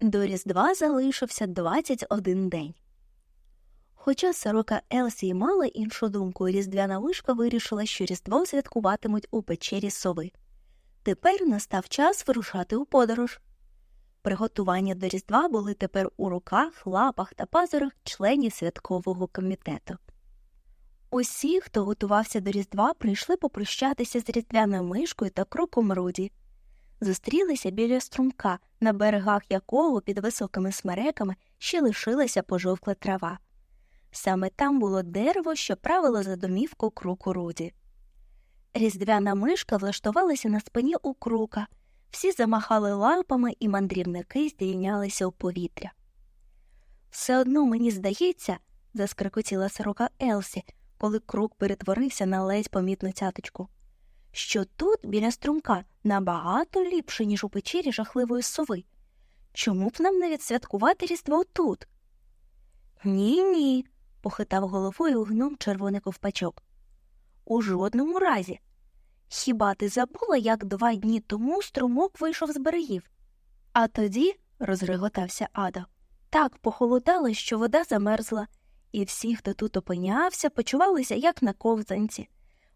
До Різдва залишився 21 день. Хоча сорока Елсі й мала іншу думку, різдвяна мишка вирішила, що Різдво святкуватимуть у печері сови. Тепер настав час вирушати у подорож. Приготування до Різдва були тепер у руках, лапах та пазурах членів святкового комітету. Усі, хто готувався до Різдва, прийшли попрощатися з різдвяною мишкою та кроком Руді. Зустрілися біля струмка, на берегах якого під високими смереками ще лишилася пожовкла трава. Саме там було дерево, що правило за домівку круку Руді. Різдвяна мишка влаштувалася на спині у крука, всі замахали лапами, і мандрівники здійнялися у повітря. Все одно мені здається, заскрикотіла сорока Елсі, коли крук перетворився на ледь помітну цяточку, що тут, біля струмка, набагато ліпше, ніж у печері жахливої сови. Чому б нам не відсвяткувати Різдво тут? Ні, ні, похитав головою гном червоний ковпачок. У жодному разі. Хіба ти забула, як два дні тому струмок вийшов з берегів? А тоді, розреготався Ада, так похолодало, що вода замерзла, і всі, хто тут опинявся, почувалися, як на ковзанці.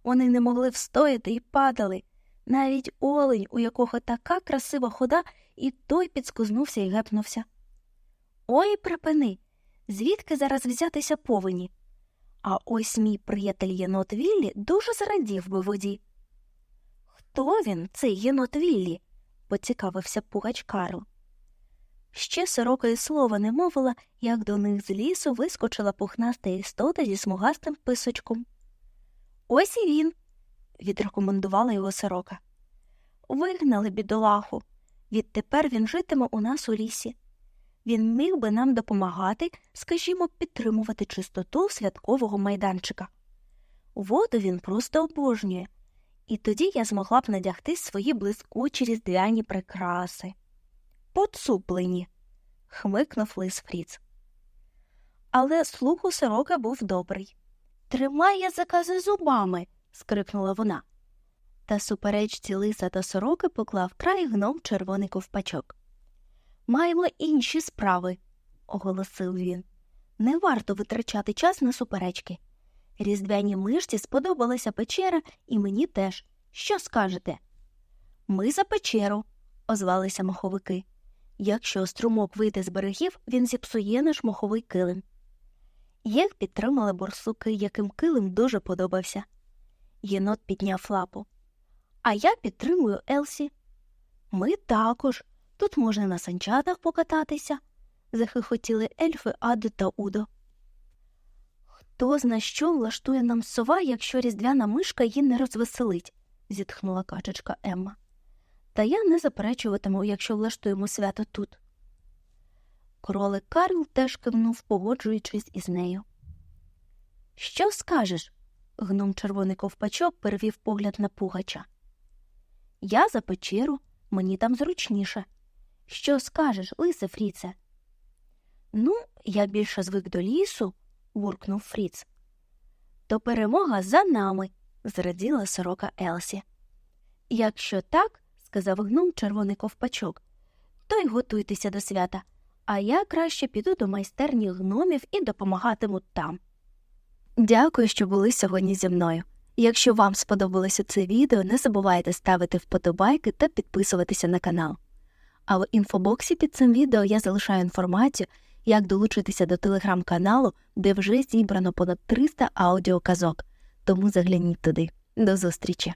Вони не могли встояти і падали. Навіть олень, у якого така красива хода, і той підскузнувся і гепнувся. Ой, припини, звідки зараз взятися повені? А ось мій приятель єнот Віллі дуже зрадів би воді. Хто він, цей єнот Віллі? поцікавився пугач Карл. Ще сорока й слова не мовила, як до них з лісу вискочила пухнаста істота зі смугастим писочком. Ось і він, відрекомендувала його сорока. Вигнали бідолаху. Відтепер він житиме у нас у лісі. Він міг би нам допомагати, скажімо, підтримувати чистоту святкового майданчика. Воду він просто обожнює, і тоді я змогла б надягти свої блискучі різдвяні прикраси. Поцуплені, хмикнув лис Фріц. Але слух у сорока був добрий. Тримай язика за зубами. скрикнула вона. Та суперечці лиса та сороки поклав край гном червоний ковпачок. Маємо інші справи, оголосив він. Не варто витрачати час на суперечки. Різдвяній мишці сподобалася печера, і мені теж. Що скажете? Ми за печеру, озвалися маховики. Якщо струмок вийде з берегів, він зіпсує наш моховий килим. Їх підтримали борсуки, яким килим дуже подобався. Єнот підняв лапу. А я підтримую Елсі. Ми також. Тут можна на санчатах покататися, захихотіли ельфи Аду та Удо. Хто зна що влаштує нам сова, якщо різдвяна мишка її не розвеселить, зітхнула качечка Емма. Та я не заперечуватиму, якщо влаштуємо свято тут. Кролик Карл теж кивнув, погоджуючись із нею. Що скажеш? гном червоний ковпачок перевів погляд на пугача. Я за печеру, мені там зручніше. Що скажеш, лисе Фріце? Ну, я більше звик до лісу, буркнув Фріц. То перемога за нами, зраділа сорока Елсі. Якщо так, сказав гном червоний ковпачок, то й готуйтеся до свята, а я краще піду до майстерні гномів і допомагатиму там. Дякую, що були сьогодні зі мною. Якщо вам сподобалося це відео, не забувайте ставити вподобайки та підписуватися на канал. А в інфобоксі під цим відео я залишаю інформацію, як долучитися до телеграм-каналу, де вже зібрано понад 300 аудіоказок. Тому загляніть туди. До зустрічі!